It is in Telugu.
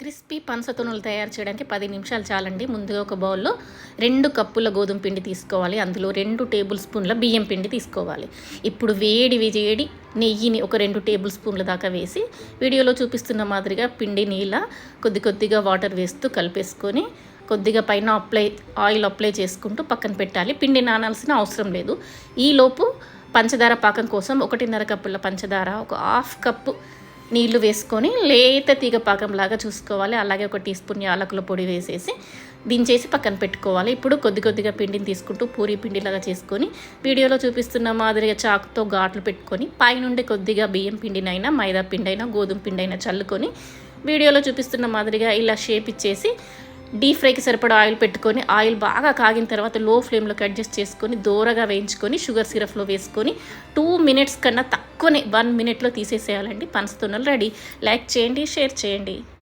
క్రిస్పీ పనసతొనులు తయారు చేయడానికి పది నిమిషాలు చాలండి. ముందుగా ఒక బౌల్లో రెండు కప్పుల గోధుమ పిండి తీసుకోవాలి. అందులో రెండు టేబుల్ స్పూన్ల బియ్యం పిండి తీసుకోవాలి. ఇప్పుడు వేడి వేడి నెయ్యిని ఒక రెండు టేబుల్ స్పూన్ల దాకా వేసి వీడియోలో చూపిస్తున్న మాదిరిగా పిండి నీళ్ళ కొద్ది కొద్దిగా వాటర్ వేస్తూ కలిపేసుకొని కొద్దిగా పైన అప్లై ఆయిల్ అప్లై చేసుకుంటూ పక్కన పెట్టాలి. పిండి నానాల్సిన అవసరం లేదు. ఈలోపు పంచదార పాకం కోసం ఒకటిన్నర కప్పుల పంచదార ఒక హాఫ్ కప్పు నీళ్ళు వేసుకొని లేత తీగ పాకంలాగా చూసుకోవాలి. అలాగే ఒక టీ స్పూన్ యాలకుల పొడి వేసేసి దించేసి పక్కన పెట్టుకోవాలి. ఇప్పుడు కొద్ది కొద్దిగా పిండిని తీసుకుంటూ పూరి పిండిలాగా చేసుకొని వీడియోలో చూపిస్తున్న మాదిరిగా చాకుతో ఘాట్లు పెట్టుకొని పైనుండి కొద్దిగా బియ్యం పిండినైనా మైదా పిండి అయినా గోధుమ పిండి అయినా చల్లుకొని వీడియోలో చూపిస్తున్న మాదిరిగా ఇలా షేప్ ఇచ్చేసి డీప్ ఫ్రైకి సరిపడా ఆయిల్ పెట్టుకొని ఆయిల్ బాగా కాగిన తర్వాత లో ఫ్లేమ్లోకి అడ్జస్ట్ చేసుకొని దూరగా వేయించుకొని షుగర్ సిరప్లో వేసుకొని టూ మినిట్స్ కన్నా తక్కువనే వన్ మినిట్లో తీసేసేయాలండి. పనస తున్నలు రెడీ. లైక్ చేయండి షేర్ చేయండి.